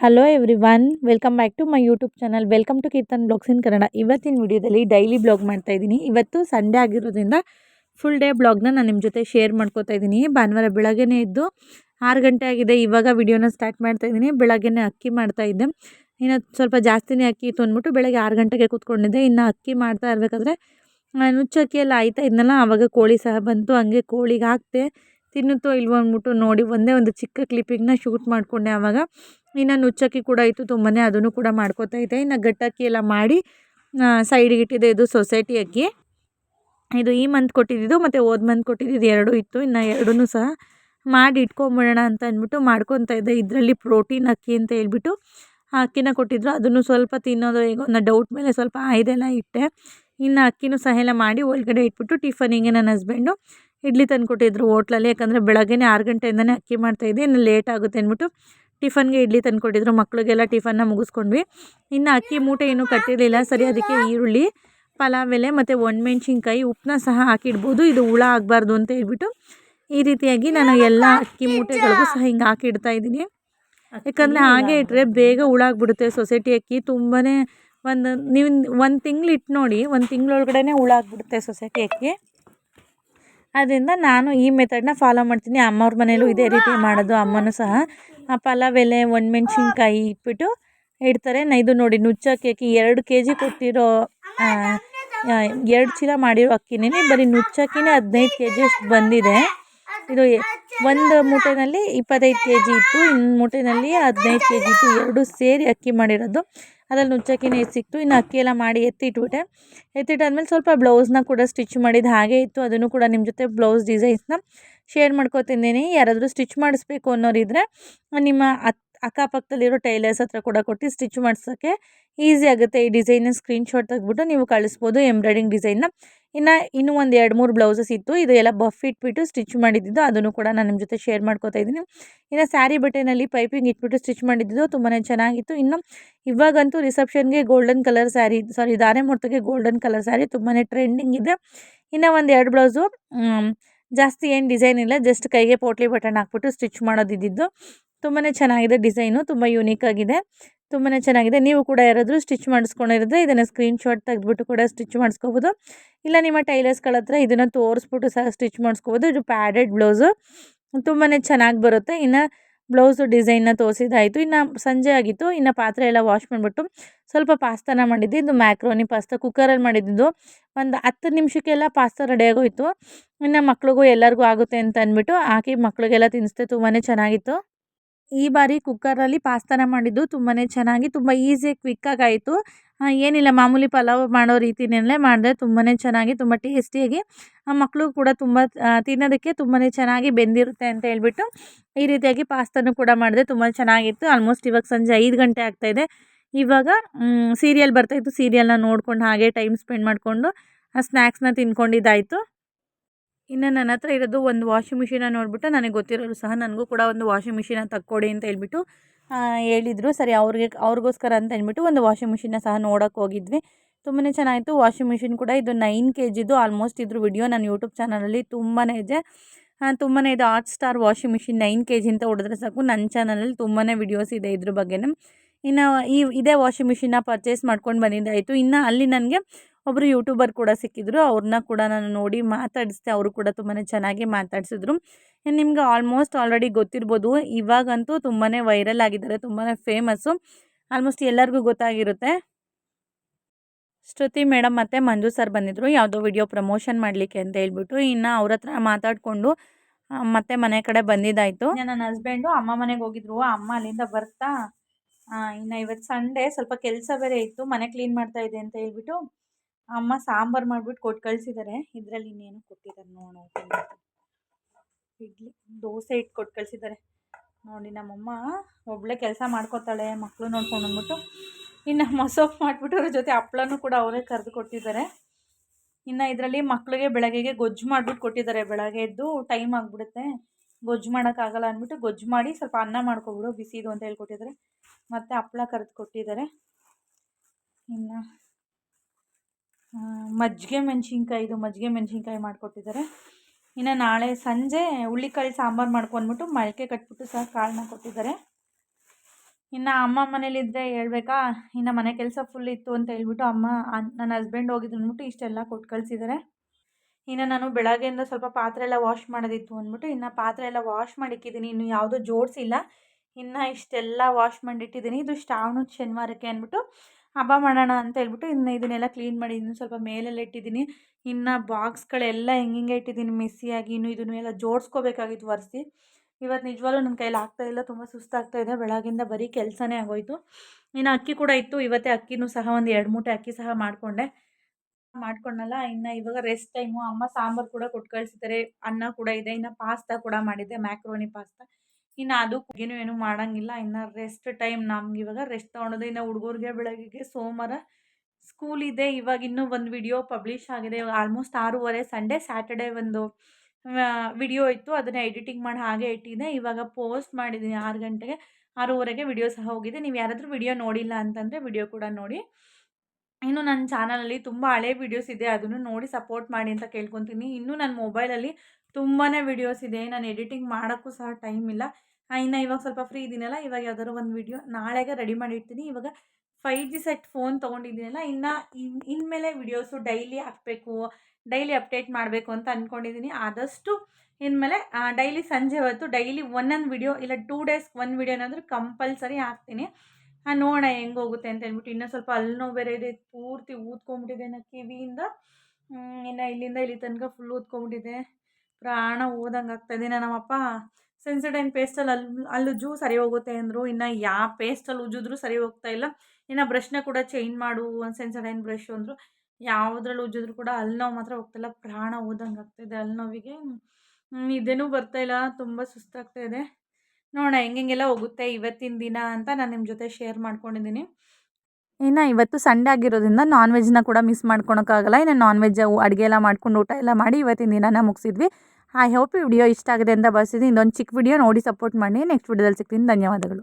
Hello everyone welcome back to my YouTube channel welcome to Keerthan blogs in Kannada ಇವತ್ತಿನ ವಿಡಿಯೋದಲ್ಲಿ daily blog ಮಾಡ್ತಾ ಇದ್ದೀನಿ. ಇವತ್ತು Sunday ಆಗಿರೋದ್ರಿಂದ ಫುಲ್ ಡೇ ಬ್ಲಾಗ್ನ ನಾನು ನಿಮ್ಮ ಜೊತೆ ಶೇರ್ ಮಾಡ್ಕೋತಾ ಇದ್ದೀನಿ. ಭಾನುವಾರ ಬೆಳಗ್ಗೆನೇ ಇದ್ದು ಆರು ಗಂಟೆ ಆಗಿದೆ. ಇವಾಗ ವಿಡಿಯೋನ ಸ್ಟಾರ್ಟ್ ಮಾಡ್ತಾ ಇದ್ದೀನಿ. ಬೆಳಗ್ಗೆನೇ ಅಕ್ಕಿ ಮಾಡ್ತಾ ಇದ್ದೆ. ಇನ್ನು ಸ್ವಲ್ಪ ಜಾಸ್ತಿನೇ ಅಕ್ಕಿ ಇತ್ತು ಅಂದ್ಬಿಟ್ಟು ಬೆಳಗ್ಗೆ ಆರು ಗಂಟೆಗೆ ಕೂತ್ಕೊಂಡಿದ್ದೆ. ಇನ್ನು ಅಕ್ಕಿ ಮಾಡ್ತಾ ಇರಬೇಕಾದ್ರೆ ನುಚ್ಚಕ್ಕಿ ಎಲ್ಲ ಆಯ್ತಾ ಇದ್ನಲ್ಲ, ಆವಾಗ ಕೋಳಿ ಸಹ ಬಂತು. ಹಂಗೆ ಕೋಳಿಗೆ ಹಾಕ್ತೆ. ತಿನ್ನುತ್ತೋ ಇಲ್ವೋ ಅಂದ್ಬಿಟ್ಟು ನೋಡಿ, ಒಂದೇ ಒಂದು ಚಿಕ್ಕ ಕ್ಲಿಪ್ಪಿಂಗ್ನ ಶೂಟ್ ಮಾಡಿಕೊಂಡೆ ಆವಾಗ. ಇನ್ನು ನುಚ್ಚಕ್ಕಿ ಕೂಡ ಇತ್ತು ತುಂಬಾ ಅದನ್ನು ಕೂಡ ಮಾಡ್ಕೋತಾ ಇದ್ದೆ. ಇನ್ನು ಗಟ್ಟಕ್ಕಿ ಎಲ್ಲ ಮಾಡಿ ಸೈಡಿಗೆ ಇಟ್ಟಿದ್ದೆ ಇದು ಸೊಸೈಟಿ ಅಕ್ಕಿ. ಇದು ಈ ಮಂತ್ ಕೊಟ್ಟಿದ್ದು, ಮತ್ತು ಹೋದ ಮಂತ್ ಕೊಟ್ಟಿದ್ದು ಎರಡು ಇತ್ತು. ಇನ್ನು ಎರಡೂ ಸಹ ಮಾಡಿ ಇಟ್ಕೊಂಬಿಡೋಣ ಅಂತ ಅಂದ್ಬಿಟ್ಟು ಮಾಡ್ಕೊತಾ ಇದ್ದೆ. ಇದರಲ್ಲಿ ಪ್ರೋಟೀನ್ ಅಕ್ಕಿ ಅಂತ ಹೇಳ್ಬಿಟ್ಟು ಅಕ್ಕಿನ ಕೊಟ್ಟಿದ್ರು. ಅದನ್ನು ಸ್ವಲ್ಪ ತಿನ್ನೋದು ಈಗ ಒಂದು ಡೌಟ್ ಮೇಲೆ ಸ್ವಲ್ಪ ಆಯ್ದೆಲ್ಲ ಇಟ್ಟೆ. ಇನ್ನು ಅಕ್ಕಿನೂ ಸಹ ಎಲ್ಲ ಮಾಡಿ ಒಳಗಡೆ ಇಟ್ಬಿಟ್ಟು ಟಿಫನಿಗೆ ನನ್ನ ಹಸ್ಬೆಂಡು ಇಡ್ಲಿ ತಂದುಕೊಟ್ಟಿದ್ರು ಹೋಟ್ಲಲ್ಲಿ. ಯಾಕಂದರೆ ಬೆಳಗ್ಗೆನೇ ಆರು ಗಂಟೆಯಿಂದನೇ ಅಕ್ಕಿ ಮಾಡ್ತಾಯಿದ್ದೆ ಇನ್ನು ಲೇಟ್ ಆಗುತ್ತೆ ಅಂದ್ಬಿಟ್ಟು ಟಿಫನ್ಗೆ ಇಡ್ಲಿ ತಂದುಕೊಟ್ಟಿದ್ರು ಮಕ್ಕಳಿಗೆಲ್ಲ ಟಿಫನ್ನ ಮುಗಿಸ್ಕೊಂಡ್ವಿ. ಇನ್ನು ಅಕ್ಕಿ ಮೂಟೆ ಏನೂ ಕಟ್ಟಿರಲಿಲ್ಲ. ಸರಿ ಅದಕ್ಕೆ ಈರುಳ್ಳಿ ಪಲಾವ್ ಎಲೆ ಮತ್ತು ಒಣಮೆಣ್ಸಿನ್ಕಾಯಿ ಉಪ್ಪನ್ನ ಸಹ ಹಾಕಿಡ್ಬೋದು. ಇದು ಹುಳ ಆಗಬಾರ್ದು ಅಂತ ಹೇಳ್ಬಿಟ್ಟು ಈ ರೀತಿಯಾಗಿ ನಾನು ಎಲ್ಲ ಅಕ್ಕಿ ಮೂಟೆಗಳಿಗೂ ಸಹ ಹಿಂಗೆ ಹಾಕಿಡ್ತಾ ಇದ್ದೀನಿ. ಯಾಕಂದರೆ ಹಾಗೆ ಇಟ್ಟರೆ ಬೇಗ ಹುಳ ಆಗಿಬಿಡುತ್ತೆ ಸೊಸೈಟಿ ಅಕ್ಕಿ. ತುಂಬಾ ಒಂದು ನೀವು ಒಂದು ತಿಂಗಳು ಇಟ್ಟು ನೋಡಿ ಒಂದು ತಿಂಗಳೊಳಗಡೆ ಹುಳ ಆಗಿಬಿಡುತ್ತೆ ಸೊಸೈಟಿ ಅಕ್ಕಿ. ಅದರಿಂದ ನಾನು ಈ ಮೆಥಡ್ನ ಫಾಲೋ ಮಾಡ್ತೀನಿ. ಅಮ್ಮವ್ರ ಮನೇಲೂ ಇದೇ ರೀತಿ ಮಾಡೋದು, ಅಮ್ಮನೂ ಸಹ. ಪಲಾವ್ ಎಲೆ, ಒಣಮೆಣ್ಸಿನ್ಕಾಯಿ ಇಟ್ಬಿಟ್ಟು ಇಡ್ತಾರೆ. ನಾ ಇದು ನೋಡಿ ನುಚ್ಚಕ್ಕಿ ಅಕ್ಕಿ ಎರಡು ಕೆ ಜಿ ಕೊಟ್ಟಿರೋ ಎರಡು ಚೀಲ ಮಾಡಿರೋ ಅಕ್ಕಿನೇ ಬರೀ ನುಚ್ಚಕ್ಕಿನೇ ಹದಿನೈದು ಕೆ ಜಿ ಬಂದಿದೆ. ಇದು ಒಂದು ಮೂಟೆಯಲ್ಲಿ ಇಪ್ಪತ್ತೈದು ಕೆ ಜಿ ಇತ್ತು. ಇನ್ನು ಮೂಟೆಯಲ್ಲಿ ಹದಿನೈದು ಕೆ ಜಿ ಇತ್ತು. ಎರಡು ಸೇರಿ ಅಕ್ಕಿ ಮಾಡಿರೋದು. ಅದ್ರಲ್ಲಿ ನುಚ್ಚಕ್ಕಿನೇ ಸಿಕ್ತು. ಇನ್ನು ಅಕ್ಕಿ ಎಲ್ಲ ಮಾಡಿ ಎತ್ತಿಟ್ಬಿಟ್ಟೆ. ಎತ್ತಿಟ್ಟಾದ್ಮೇಲೆ ಸ್ವಲ್ಪ ಬ್ಲೌಸ್ನ ಕೂಡ ಸ್ಟಿಚ್ ಮಾಡಿದ ಹಾಗೆ ಇತ್ತು. ಅದನ್ನು ಕೂಡ ನಿಮ್ಮ ಜೊತೆ ಬ್ಲೌಸ್ ಡಿಸೈನ್ಸ್ನ ಶೇರ್ ಮಾಡ್ಕೊತಿದ್ದೀನಿ. ಯಾರಾದರೂ ಸ್ಟಿಚ್ ಮಾಡಿಸ್ಬೇಕು ಅನ್ನೋರಿದ್ರೆ ನಿಮ್ಮ ಅತ್ ಅಕ್ಕಪಕ್ಕದಲ್ಲಿರೋ ಟೈಲರ್ಸ್ ಹತ್ರ ಕೂಡ ಕೊಟ್ಟು ಸ್ಟಿಚ್ ಮಾಡ್ಸೋಕ್ಕೆ ಈಸಿ ಆಗುತ್ತೆ. ಈ ಡಿಸೈನ್ ಸ್ಕ್ರೀನ್ಶಾಟ್ ತೆಗೆದ್ಬಿಟ್ಟು ನೀವು ಕಳಿಸ್ಬೋದು ಎಂಬ್ರಾಯ್ಡಿಂಗ್ ಡಿಸೈನ್ನ ಇನ್ನು, ಇನ್ನೂ ಒಂದು ಎರಡು ಮೂರು ಬ್ಲೌಸಸ್ ಇತ್ತು. ಇದು ಎಲ್ಲ ಬಫ್ ಇಟ್ಬಿಟ್ಟು ಸ್ಟಿಚ್ ಮಾಡಿದ್ದು ಅದನ್ನು ಕೂಡ ನಾನು ನಿಮ್ಮ ಜೊತೆ ಶೇರ್ ಮಾಡ್ಕೋತಾ ಇದ್ದೀನಿ. ಇನ್ನು ಸ್ಯಾರಿ ಬಟ್ಟೆನಲ್ಲಿ ಪೈಪಿಂಗ್ ಇಟ್ಬಿಟ್ಟು ಸ್ಟಿಚ್ ಮಾಡಿದ್ದು ತುಂಬಾ ಚೆನ್ನಾಗಿತ್ತು. ಇನ್ನು ಇವಾಗಂತೂ ರಿಸೆಪ್ಷನ್ಗೆ ಗೋಲ್ಡನ್ ಕಲರ್ ಸ್ಯಾರಿ, ಸಾರಿ ದಾರೆ ಮುಹೂರ್ತಕ್ಕೆ ಗೋಲ್ಡನ್ ಕಲರ್ ಸ್ಯಾರಿ ತುಂಬಾ ಟ್ರೆಂಡಿಂಗ್ ಇದೆ. ಇನ್ನು ಒಂದು ಎರಡು ಬ್ಲೌಸು ಜಾಸ್ತಿ ಏನು ಡಿಸೈನ್ ಇಲ್ಲ. ಜಸ್ಟ್ ಕೈಗೆ ಪೋಟ್ಲಿ ಬಟನ್ ಹಾಕ್ಬಿಟ್ಟು ಸ್ಟಿಚ್ ಮಾಡೋದಿದ್ದು ತುಂಬಾ ಚೆನ್ನಾಗಿದೆ ಡಿಸೈನು, ತುಂಬ ಯೂನಿಕ್ ಆಗಿದೆ. ತುಂಬಾ ಚೆನ್ನಾಗಿದೆ. ನೀವು ಕೂಡ ಯಾರಾದರೂ ಸ್ಟಿಚ್ ಮಾಡಿಸ್ಕೊಂಡಿರೋದ್ರೆ ಇದನ್ನು ಸ್ಕ್ರೀನ್ಶಾಟ್ ತೆಗೆದ್ಬಿಟ್ಟು ಕೂಡ ಸ್ಟಿಚ್ ಮಾಡಿಸ್ಕೋಬೋದು. ಇಲ್ಲ ನಿಮ್ಮ ಟೈಲರ್ಸ್ಗಳ ಹತ್ರ ಇದನ್ನು ತೋರಿಸ್ಬಿಟ್ಟು ಸಹ ಸ್ಟಿಚ್ ಮಾಡಿಸ್ಕೋಬೋದು. ಇದು ಪ್ಯಾಡೆಡ್ ಬ್ಲೌಸು. ತುಂಬಾ ಚೆನ್ನಾಗಿ ಬರುತ್ತೆ. ಇನ್ನು ಬ್ಲೌಸು ಡಿಸೈನ್ನ ತೋರಿಸಿದಾಯಿತು ಇನ್ನು ಸಂಜೆ ಆಗಿತ್ತು. ಇನ್ನು ಪಾತ್ರೆ ಎಲ್ಲ ವಾಶ್ ಮಾಡಿಬಿಟ್ಟು ಸ್ವಲ್ಪ ಪಾಸ್ತಾನ ಮಾಡಿದ್ದೆ. ಇದು ಮ್ಯಾಕ್ರೋನಿ ಪಾಸ್ತಾ. ಕುಕ್ಕರಲ್ಲಿ ಮಾಡಿದ್ದು. ಒಂದು ಹತ್ತು ನಿಮಿಷಕ್ಕೆಲ್ಲ ಪಾಸ್ತಾ ರೆಡಿಯಾಗೋಯಿತು ಇನ್ನು ಮಕ್ಳಿಗೂ ಎಲ್ಲರಿಗೂ ಆಗುತ್ತೆ ಅಂತ ಅಂದ್ಬಿಟ್ಟು ಹಾಕಿ ಮಕ್ಳಿಗೆಲ್ಲ ತಿನ್ನಿಸ್ದೆ. ತುಂಬಾ ಚೆನ್ನಾಗಿತ್ತು. ಈ ಬಾರಿ ಕುಕ್ಕರಲ್ಲಿ ಪಾಸ್ತಾನ ಮಾಡಿದ್ದು ತುಂಬಾ ಚೆನ್ನಾಗಿ, ತುಂಬ ಈಸಿ ಕ್ವಿಕ್ಕಾಗಿ ಆಯಿತು. ಏನಿಲ್ಲ, ಮಾಮೂಲಿ ಪಲಾವ್ ಮಾಡೋ ರೀತಿಯಲ್ಲೇ ಮಾಡಿದೆ. ತುಂಬಾ ಚೆನ್ನಾಗಿ, ತುಂಬ ಟೇಸ್ಟಿಯಾಗಿ ಮಕ್ಕಳು ಕೂಡ ತುಂಬ ತಿನ್ನೋದಕ್ಕೆ ತುಂಬಾ ಚೆನ್ನಾಗಿ ಬೆಂದಿರುತ್ತೆ ಅಂತ ಹೇಳ್ಬಿಟ್ಟು ಈ ರೀತಿಯಾಗಿ ಪಾಸ್ತಾನು ಕೂಡ ಮಾಡಿದೆ. ತುಂಬ ಚೆನ್ನಾಗಿತ್ತು. ಆಲ್ಮೋಸ್ಟ್ ಇವಾಗ ಸಂಜೆ ಐದು ಗಂಟೆ ಆಗ್ತಾಯಿದೆ ಇವಾಗ ಸೀರಿಯಲ್ ಬರ್ತಾಯಿತ್ತು ಸೀರಿಯಲ್ನ ನೋಡ್ಕೊಂಡು ಹಾಗೆ ಟೈಮ್ ಸ್ಪೆಂಡ್ ಮಾಡಿಕೊಂಡು ಆ ಸ್ನ್ಯಾಕ್ಸ್ನ ತಿನ್ಕೊಂಡಿದ್ದಾಯಿತು. ಇನ್ನು ನನ್ನ ಹತ್ರ ಇರೋದು ಒಂದು ವಾಷಿಂಗ್ ಮಿಷಿನ ನೋಡಿಬಿಟ್ಟು ನನಗೆ ಗೊತ್ತಿರೋರು ಸಹ ನನಗೂ ಕೂಡ ಒಂದು ವಾಷಿಂಗ್ ಮಿಷಿನ ತಕ್ಕೊಡಿ ಅಂತ ಹೇಳ್ಬಿಟ್ಟು ಹೇಳಿದರು. ಸರಿ, ಅವ್ರಿಗೆ, ಅವ್ರಿಗೋಸ್ಕರ ಅಂತ ಹೇಳ್ಬಿಟ್ಟು ಒಂದು ವಾಷಿಂಗ್ ಮಿಷಿನ ಸಹ ನೋಡೋಕೆ ಹೋಗಿದ್ವಿ. ತುಂಬಾ ಚೆನ್ನಾಗಿತ್ತು. ವಾಷಿಂಗ್ ಮಿಷಿನ್ ಕೂಡ ಇದು ನೈನ್ ಕೆ ಜಿದು ಆಲ್ಮೋಸ್ಟ್ ಇದ್ರ ವಿಡಿಯೋ ನನ್ನ ಯೂಟ್ಯೂಬ್ ಚಾನಲಲ್ಲಿ ತುಂಬಾ ಇದೆ. ತುಂಬಾ ಇದು hot star washing machine nine K G ಅಂತ ಹೊಡೆದ್ರೆ ಸಾಕು. ನನ್ನ ಚಾನಲಲ್ಲಿ ತುಂಬಾ ವಿಡಿಯೋಸ್ ಇದೆ ಇದ್ರ ಬಗ್ಗೆನೇ. ಇನ್ನು ಈ, ಇದೇ ವಾಷಿಂಗ್ ಮಿಷಿನ್ನ ಪರ್ಚೇಸ್ ಮಾಡ್ಕೊಂಡು ಬಂದಿದ್ದಾಯಿತು. ಇನ್ನು ಅಲ್ಲಿ ನನಗೆ ಒಬ್ಬರು ಯೂಟ್ಯೂಬರ್ ಕೂಡ ಸಿಕ್ಕಿದ್ರು. ಅವ್ರನ್ನ ಕೂಡ ನಾನು ನೋಡಿ ಮಾತಾಡಿಸ್ದೆ. ಅವರು ಕೂಡ ತುಂಬಾ ಚೆನ್ನಾಗಿ ಮಾತಾಡಿಸಿದ್ರು. ನಿಮ್ಗೆ ಆಲ್ಮೋಸ್ಟ್ ಆಲ್ರೆಡಿ ಗೊತ್ತಿರ್ಬೋದು, ಇವಾಗಂತೂ ತುಂಬಾ ವೈರಲ್ ಆಗಿದ್ದಾರೆ ತುಂಬಾ ಫೇಮಸ್ಸು. ಆಲ್ಮೋಸ್ಟ್ ಎಲ್ಲರಿಗೂ ಗೊತ್ತಾಗಿರುತ್ತೆ. ಶ್ರುತಿ ಮೇಡಮ್ ಮತ್ತು ಮಂಜು ಸರ್ ಬಂದಿದ್ದರು ಯಾವುದೋ ವಿಡಿಯೋ ಪ್ರಮೋಷನ್ ಮಾಡಲಿಕ್ಕೆ ಅಂತ ಹೇಳ್ಬಿಟ್ಟು ಇನ್ನು ಅವ್ರ ಹತ್ರ ಮಾತಾಡಿಕೊಂಡು ಮತ್ತೆ ಮನೆ ಕಡೆ ಬಂದಿದ್ದಾಯಿತು. ನನ್ನ ಹಸ್ಬೆಂಡು ಅಮ್ಮ ಮನೆಗೆ ಹೋಗಿದ್ರು. ಅಮ್ಮ ಅಲ್ಲಿಂದ ಬರ್ತಾ ಇನ್ನು ಇವತ್ತು ಸಂಡೇ ಸ್ವಲ್ಪ ಕೆಲಸ ಬೇರೆ ಇತ್ತು. ಮನೆ ಕ್ಲೀನ್ ಮಾಡ್ತಾ ಇದೆ ಅಂತ ಹೇಳ್ಬಿಟ್ಟು ಅಮ್ಮ ಸಾಂಬಾರು ಮಾಡಿಬಿಟ್ಟು ಕೊಟ್ಟು ಕಳಿಸಿದ್ದಾರೆ ಇದರಲ್ಲಿ ಇನ್ನೇನು ಕೊಟ್ಟಿದ್ದಾರೆ ನೋಡೋಕೆ ಇಡ್ಲಿ, ದೋಸೆ ಇಟ್ಟು ಕೊಟ್ಟು ಕಳಿಸಿದ್ದಾರೆ ನೋಡಿ ನಮ್ಮಮ್ಮ ಒಬ್ಬಳೇ ಕೆಲಸ ಮಾಡ್ಕೋತಾಳೆ ಮಕ್ಕಳು ನೋಡ್ಕೊಂಡು ಬಂದ್ಬಿಟ್ಟು. ಇನ್ನು ಮೊಸೊಪ್ಪು ಮಾಡಿಬಿಟ್ಟು ಅವ್ರ ಜೊತೆ ಹಪ್ಳನೂ ಕೂಡ ಅವರೇ ಕರೆದು ಕೊಟ್ಟಿದ್ದಾರೆ ಇನ್ನು ಇದರಲ್ಲಿ ಮಕ್ಕಳಿಗೆ ಬೆಳಗ್ಗೆಗೆ ಗೊಜ್ಜು ಮಾಡಿಬಿಟ್ಟು ಕೊಟ್ಟಿದ್ದಾರೆ ಬೆಳಗ್ಗೆ ಎದ್ದು ಟೈಮ್ ಆಗಿಬಿಡುತ್ತೆ. ಗೊಜ್ಜು ಮಾಡೋಕ್ಕಾಗಲ್ಲ ಅಂದ್ಬಿಟ್ಟು ಗೊಜ್ಜು ಮಾಡಿ ಸ್ವಲ್ಪ ಅನ್ನ ಮಾಡ್ಕೊಬಿಡು ಬಿಸಿದು ಅಂತ ಹೇಳ್ಕೊಟ್ಟಿದ್ದಾರೆ ಮತ್ತು ಹಪ್ಳ ಕರೆದು ಕೊಟ್ಟಿದ್ದಾರೆ ಇನ್ನು ಮಜ್ಜಿಗೆ ಮೆಣಸಿನ್ಕಾಯಿದು, ಮಜ್ಜಿಗೆ ಮೆಣಸಿನ್ಕಾಯಿ ಮಾಡಿಕೊಟ್ಟಿದ್ದಾರೆ ಇನ್ನು ನಾಳೆ ಸಂಜೆ ಹುಳ್ಳಿಕಾಳು ಸಾಂಬಾರು ಮಾಡ್ಕೊಂಡ್ಬಿಟ್ಟು ಮೊಳಕೆ ಕಟ್ಬಿಟ್ಟು ಸಹ ಕಾಳನ್ನ ಕೊಟ್ಟಿದ್ದಾರೆ ಇನ್ನು ಅಮ್ಮ ಮನೇಲಿದ್ದರೆ ಹೇಳ್ಬೇಕಾ, ಇನ್ನು ಮನೆ ಕೆಲಸ ಫುಲ್ ಇತ್ತು ಅಂತ ಹೇಳ್ಬಿಟ್ಟು ಅಮ್ಮ ನನ್ನ ಹಸ್ಬೆಂಡ್ ಹೋಗಿದ್ದು ಅಂದ್ಬಿಟ್ಟು ಇಷ್ಟೆಲ್ಲ ಕೊಟ್ಟು ಕಳಿಸಿದ್ದಾರೆ ಇನ್ನು ನಾನು ಬೆಳಗ್ಗೆಯಿಂದ ಸ್ವಲ್ಪ ಪಾತ್ರೆ ಎಲ್ಲ ವಾಶ್ ಮಾಡೋದಿತ್ತು ಅಂದ್ಬಿಟ್ಟು ಇನ್ನು ಪಾತ್ರೆ ಎಲ್ಲ ವಾಶ್ ಮಾಡಿಕ್ಕಿದ್ದೀನಿ ಇನ್ನು ಯಾವುದೂ ಜೋಡಿಸಿಲ್ಲ. ಇನ್ನು ಇಷ್ಟೆಲ್ಲ ವಾಶ್ ಮಾಡಿಟ್ಟಿದ್ದೀನಿ ಇದು ಶ್ರಾವಣದ ಶನಿವಾರಕ್ಕೆ ಅಂದ್ಬಿಟ್ಟು ಹಬ್ಬ ಮಾಡೋಣ ಅಂತ ಹೇಳ್ಬಿಟ್ಟು ಇನ್ನು ಇದನ್ನೆಲ್ಲ ಕ್ಲೀನ್ ಮಾಡಿ ಇನ್ನು ಸ್ವಲ್ಪ ಮೇಲೆಲ್ಲ ಇಟ್ಟಿದ್ದೀನಿ. ಇನ್ನು ಬಾಕ್ಸ್ಗಳೆಲ್ಲ ಹೆಂಗೆ ಇಟ್ಟಿದ್ದೀನಿ ಮೆಸ್ಸಿಯಾಗಿ, ಇನ್ನು ಇದನ್ನೆಲ್ಲ ಜೋಡಿಸ್ಕೋಬೇಕಾಗಿತ್ತು ಒರೆಸಿ. ಇವತ್ತು ನಿಜವಾಗ್ಲೂ ನನ್ನ ಕೈಲಿ ಆಗ್ತಾ ಇಲ್ಲ, ತುಂಬ ಸುಸ್ತಾಗ್ತಾ ಇದೆ. ಬೆಳಗಿಂದ ಬರೀ ಕೆಲಸನೇ ಆಗೋಯ್ತು. ಇನ್ನು ಅಕ್ಕಿ ಕೂಡ ಇತ್ತು, ಇವತ್ತೇ ಅಕ್ಕಿನೂ ಸಹ ಒಂದು ಎರಡು ಮೂಟೆ ಅಕ್ಕಿ ಸಹ ಮಾಡಿಕೊಂಡೆ. ಮಾಡ್ಕೊಂಡಲ್ಲ, ಇನ್ನು ಇವಾಗ ರೆಸ್ಟ್ ಟೈಮು ಅಮ್ಮ ಸಾಂಬಾರು ಕೂಡ ಕೊಟ್ಟು ಕಳಿಸಿದ್ದಾರೆ ಅನ್ನ ಕೂಡ ಇದೆ, ಇನ್ನು ಪಾಸ್ತಾ ಕೂಡ ಮಾಡಿದ್ದೆ ಮ್ಯಾಕ್ರೋನಿ ಪಾಸ್ತಾ ಇನ್ನು ಅದು ಏನು ಏನು ಮಾಡೋಂಗಿಲ್ಲ. ಇನ್ನು ರೆಸ್ಟ್ ಟೈಮ್ ನಮ್ಗೆ ಇವಾಗ ರೆಸ್ಟ್ ತೊಗೊಂಡೋದು ಇನ್ನು ಹುಡುಗರಿಗೆ ಬೆಳಗ್ಗೆ ಸೋಮವಾರ ಸ್ಕೂಲ್ ಇದೆ. ಇವಾಗ ಇನ್ನೂ ಒಂದು ವಿಡಿಯೋ ಪಬ್ಲಿಷ್ ಆಗಿದೆ. ಆಲ್ಮೋಸ್ಟ್ ಆರೂವರೆ ಸಂಡೇ ಸ್ಯಾಟರ್ಡೆ ಒಂದು ವಿಡಿಯೋ ಇತ್ತು. ಅದನ್ನು ಎಡಿಟಿಂಗ್ ಮಾಡಿ ಹಾಗೆ ಇಟ್ಟಿದ್ದೆ. ಇವಾಗ ಪೋಸ್ಟ್ ಮಾಡಿದ್ದೀನಿ. ಆರು ಗಂಟೆಗೆ, ಆರೂವರೆಗೆ ವಿಡಿಯೋ ಸಹ ಹೋಗಿದೆ. ನೀವು ಯಾರಾದರೂ ವಿಡಿಯೋ ನೋಡಿಲ್ಲ ಅಂತಂದರೆ ವಿಡಿಯೋ ಕೂಡ ನೋಡಿ. ಇನ್ನು ನನ್ನ ಚಾನಲಲ್ಲಿ ತುಂಬ ಹಳೆ ವಿಡಿಯೋಸ್ ಇದೆ. ಅದನ್ನು ನೋಡಿ ಸಪೋರ್ಟ್ ಮಾಡಿ ಅಂತ ಕೇಳ್ಕೊತೀನಿ. ಇನ್ನೂ ನನ್ನ ಮೊಬೈಲಲ್ಲಿ ತುಂಬಾ ವಿಡಿಯೋಸ್ ಇದೆ. ನಾನು ಎಡಿಟಿಂಗ್ ಮಾಡೋಕ್ಕೂ ಸಹ ಟೈಮ್ ಇಲ್ಲ. ಇನ್ನು ಇವಾಗ ಸ್ವಲ್ಪ ಫ್ರೀ ಇದ್ದೀನಲ್ಲ ಇವಾಗ ಯಾವ್ದಾದ್ರು ಒಂದು ವಿಡಿಯೋ ನಾಳೆಗೆ ರೆಡಿ ಮಾಡಿರ್ತೀನಿ. ಇವಾಗ ಫೈ ಜಿ ಸೆಟ್ ಫೋನ್ ತೊಗೊಂಡಿದ್ದೀನಲ್ಲ, ಇನ್ನು ಇನ್, ಇನ್ಮೇಲೆ ವಿಡಿಯೋಸು ಡೈಲಿ ಹಾಕಬೇಕು ಡೈಲಿ ಅಪ್ಡೇಟ್ ಮಾಡಬೇಕು ಅಂತ ಅಂದ್ಕೊಂಡಿದ್ದೀನಿ ಆದಷ್ಟು ಇನ್ಮೇಲೆ ಡೈಲಿ ಸಂಜೆ ಹೊತ್ತು ಡೈಲಿ ಒಂದೊಂದು ವಿಡಿಯೋ ಇಲ್ಲ ಟೂ ಡೇಸ್ ಒಂದು ವಿಡಿಯೋ ಏನಾದರೂ ಕಂಪಲ್ಸರಿ ಹಾಕ್ತೀನಿ. ಹಾಂ ನೋಡೋಣ ಹೆಂಗೋಗುತ್ತೆ ಅಂತ ಹೇಳ್ಬಿಟ್ಟು ಇನ್ನೂ ಸ್ವಲ್ಪ ಅಲ್ಲಿ ಬೇರೆ ಇದೆ, ಪೂರ್ತಿ ಊದ್ಕೊಂಬಿಟ್ಟಿದೆ ನಾ ಕಿವಿಯಿಂದ. ಇನ್ನು ಇಲ್ಲಿಂದ ಇಲ್ಲಿ ತನಕ ಫುಲ್ ಊದ್ಕೊಂಬಿಟ್ಟಿದೆ ಪ್ರಾಣ ಓದಂಗೆ ಆಗ್ತಾಯಿದೆ ನಮ್ಮಪ್ಪ. ಸೆನ್ಸಿಡೈನ್ ಪೇಸ್ಟಲ್ಲಿ ಅಲ್ಲಿ ಅಲ್ಲಿ ಉಜ್ಜು ಸರಿ ಹೋಗುತ್ತೆ ಅಂದರು, ಇನ್ನು ಯಾವ ಪೇಸ್ಟಲ್ಲಿ ಉಜ್ಜಿದ್ರು ಸರಿ ಹೋಗ್ತಾ ಇಲ್ಲ. ಇನ್ನು ಬ್ರಷ್ನ ಕೂಡ ಚೇಂಜ್ ಮಾಡು, ಒಂದು ಸೆನ್ಸಿಡೈನ್ ಬ್ರಷ್ ಅಂದರು, ಯಾವುದ್ರಲ್ಲಿ ಉಜ್ಜಿದ್ರು ಕೂಡ ಅಲ್ಲಿ ನೋವು ಮಾತ್ರ ಹೋಗ್ತಾಯಿಲ್ಲ ಪ್ರಾಣ ಹೋದಂಗೆ ಆಗ್ತಾಯಿದೆ ಅಲ್ಲಿ ನೋವಿಗೆ. ನಿದ್ದೆನೂ ಬರ್ತಾಯಿಲ್ಲ ತುಂಬ ಸುಸ್ತಾಗ್ತಾ ಇದೆ. ನೋಡೋಣ ಹೆಂಗೆಲ್ಲ ಹೋಗುತ್ತೆ ಇವತ್ತಿನ ದಿನ ಅಂತ ನಾನು ನಿಮ್ಮ ಜೊತೆ ಶೇರ್ ಮಾಡ್ಕೊಂಡಿದ್ದೀನಿ. ಇನ್ನು ಇವತ್ತು ಸಂಡೇ ಆಗಿರೋದ್ರಿಂದ ನಾನ್ ವೆಜ್ನ ಕೂಡ ಮಿಸ್ ಮಾಡ್ಕೊಳೋಕ್ಕಾಗಲ್ಲ, ಇನ್ನು ನಾನ್ ವೆಜ್ ಅಡುಗೆ ಎಲ್ಲ ಮಾಡ್ಕೊಂಡು ಊಟ ಎಲ್ಲ ಮಾಡಿ ಇವತ್ತಿನ ದಿನನ ಮುಗಿಸಿದ್ವಿ. ಐ ಹೋಪ್ ಈ ವಿಡಿಯೋ ಇಷ್ಟ ಆಗಿದೆ ಅಂತ ಬಯಸಿದ್ದೀನಿ ಇನ್ನೊಂದು ಚಿಕ್ಕ ವಿಡಿಯೋ ನೋಡಿ ಸಪೋರ್ಟ್ ಮಾಡಿ. ನೆಕ್ಸ್ಟ್ ವಿಡಿಯೋದಲ್ಲಿ ಸಿಗ್ತೀನಿ. ಧನ್ಯವಾದಗಳು.